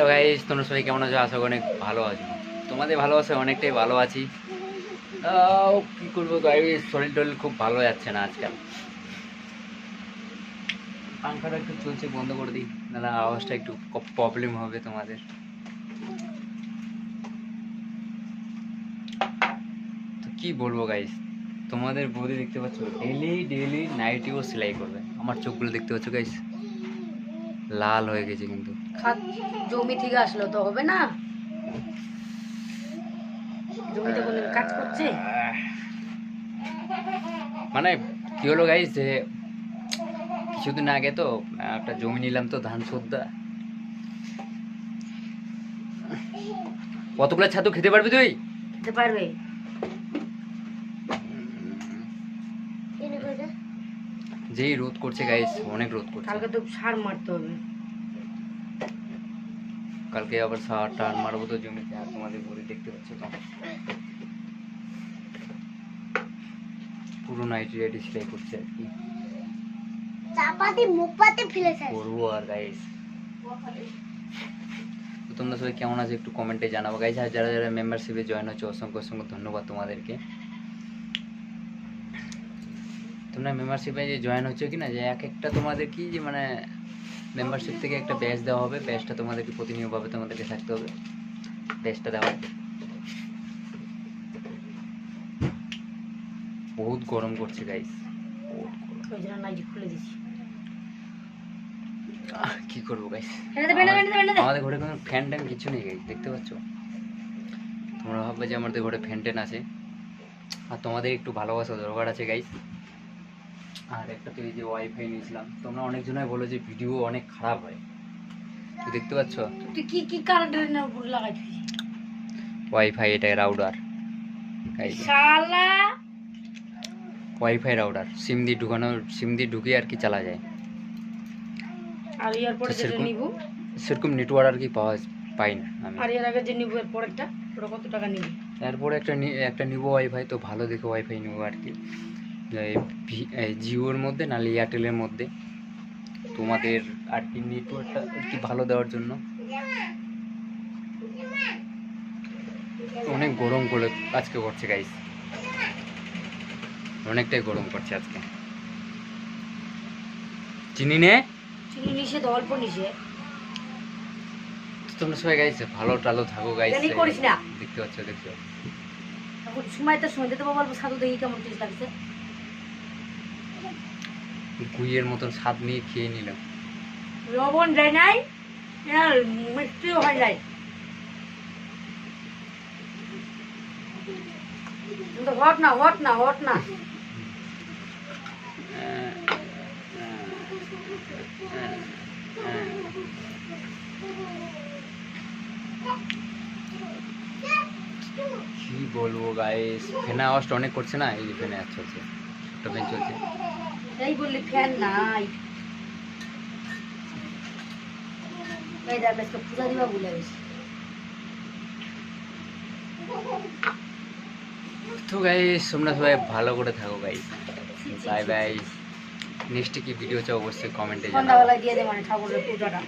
Hello guys, তোমরা সবাই কেমন আছো? আশা অনেক ভালো আছো। তোমাদের ভালোবাসা অনেকটাই ভালো আছি। কি করব গাইস? শরীর টরীর খুব ভালো যাচ্ছে না আজকাল। পাংখাটা একটু চলছে, বন্ধ করে দিই। নাহলে আওয়াজটা একটু প্রবলেম হবে তোমাদের। তো কি বলব গাইস? তোমাদের বৌদি দেখতে পাচ্ছ ডেলি ডেলি নাইটিও সেলাই করবে। আমার চোখগুলো দেখতে পাচ্ছ গাইস? লাল হয়ে গেছে কিন্তু। খাত জমি থেকে আসলো তো হবে না? জমিতে কোনো কাজ করছে? মানে কি হলো গাইস যে কিছুদিন আগে তো একটা জমি নিলাম তো ধান সদ্যা কতগুলো ছাতু খেতে পারবি তুই? খেতে পারবে। যেই রোদ করছে গাইস অনেক রোদ করছে। কালকে তো সার মারতে হবে। কালকে আবার সার টান মারবো তো জমিতে আর তোমাদের বলে দেখতে পাচ্ছ তো পুরো নাইটি সেলাই করছে আর কি। চাপাতি মুখ পাতে ফেলেছে করব আর গাইস তো তোমরা সবাই কেমন আছো একটু কমেন্টে জানাব। গাইস আর যারা যারা মেম্বারশিপে জয়েন হচ্ছে অসংখ্য অসংখ্য ধন্যবাদ তোমাদেরকে। তোমরা মেম্বারশিপে যে জয়েন হচ্ছে কি না যে এক একটা তোমাদের কি যে মানে মেম্বারশিপ থেকে একটা ব্যাচ দেওয়া হবে। ব্যাচটা তোমাদেরকে প্রতিনিয়তভাবে তোমাদেরকে থাকতে হবে। ব্যাচটা দেওয়া। বহুত গরম করছে গাইস ওই জন্য নাইটি খুলে দিচ্ছি কি করব গাইস। আমাদের ঘরে কোনো ফ্যান ট্যান কিছু নেই গাইস দেখতে পাচ্ছ? তোমরা ভাববে যে আমাদের ঘরে ফ্যান ট্যান আছে। আর তোমাদের একটু ভালোবাসা দরকার আছে গাইস আর একটা তো এই যে ওয়াইফাই নিয়েছিলাম তোমরা অনেকজনাই বলো যে ভিডিও অনেক খারাপ হয়। তো দেখতে পাচ্ছ? তুই কি কি কারেন্টের উপর লাগাইছিস? ওয়াইফাই এটা রাউডার শালা! ওয়াইফাই রাউডার সিম দিয়ে ঢুকানো সিম দিয়ে ঢুকিয়ে আর কি চালা যায়। আর ইয়ার পরে যেটা সেরকম- নিব? সেরকম নেটওয়ার্ক আর কি পাওয়া পাই না আমি। আর এর আগে যে নিব এর পরেরটা? ওটা কত টাকা নিবি? তারপরে একটা একটা নিবো ওয়াইফাই তো ভালো দেখে ওয়াইফাই নিবো আর কি। জিওর মধ্যে নাহলে এয়ারটেলের মধ্যে? তোমাদের আর কি নেটওয়ার্কটা কি ভালো দেওয়ার জন্য। অনেক গরম করে আজকে করছে গাইস অনেকটাই গরম করছে আজকে। চিনি নে? চিনি নিষেধ অল্প নিষেধ তোমরা সবাই গাইছে ভালো টালো থাকো গাইছে জানি করিস না। দেখতে পাচ্ছ দেখতে পাচ্ছ। এখন সময় তো সময় দিতে বলব সাধু দেখি কেমন টেস্ট লাগছে। গুইয়ের মতন স্বাদ নিয়ে খেয়ে নিলাম। লবণ যায় নাই মিষ্টিও হয় নাই। হট না হট না হট না। কি বলব গাইস ফ্যানে আওয়াজটা অনেক করছে না? এই যে আওয়াজ চলছে ছোট্ট ফ্যান চলছে। এই বললি ফ্যান নাই। এই দেখ আজকে পূজা দিবা বলে গেছি তো গাইস তোমরা সবাই ভালো করে থাকো গাইস বাই বাই নেক্সট কি ভিডিও চাও অবশ্যই কমেন্টে জানাও। সন্ধ্যাবেলা দিয়ে দে মানে ঠাকুরের পূজাটা।